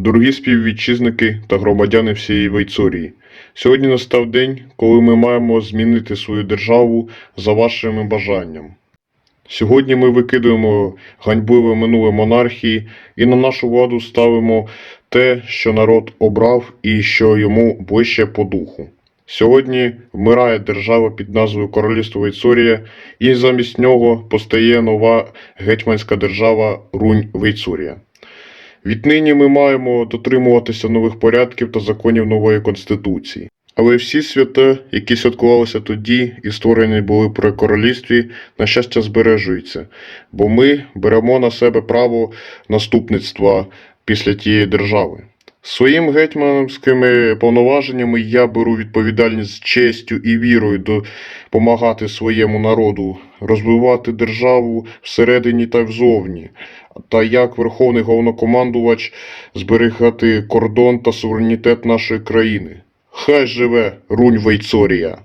Дорогі співвітчизники та громадяни всієї Вейцорії, сьогодні настав день, коли ми маємо змінити свою державу за вашими бажанням. Сьогодні ми викидуємо ганьбливе минуле монархії і на нашу владу ставимо те, що народ обрав і що йому ближче по духу. Сьогодні вмирає держава під назвою Королівство Вейцорія, і замість нього постає нова гетьманська держава Рунь Вейцурія. Віднині ми маємо дотримуватися нових порядків та законів нової конституції. Але всі свята, які святкувалися тоді і створені були при королівстві, на щастя, збережуються, бо ми беремо на себе право наступництва після тієї держави. Своїм гетьманськими повноваженнями я беру відповідальність з честю і вірою допомагати своєму народу, розвивати державу всередині та взовні, та як верховний головнокомандувач зберігати кордон та суверенітет нашої країни. Хай живе Рунь Вейцорія!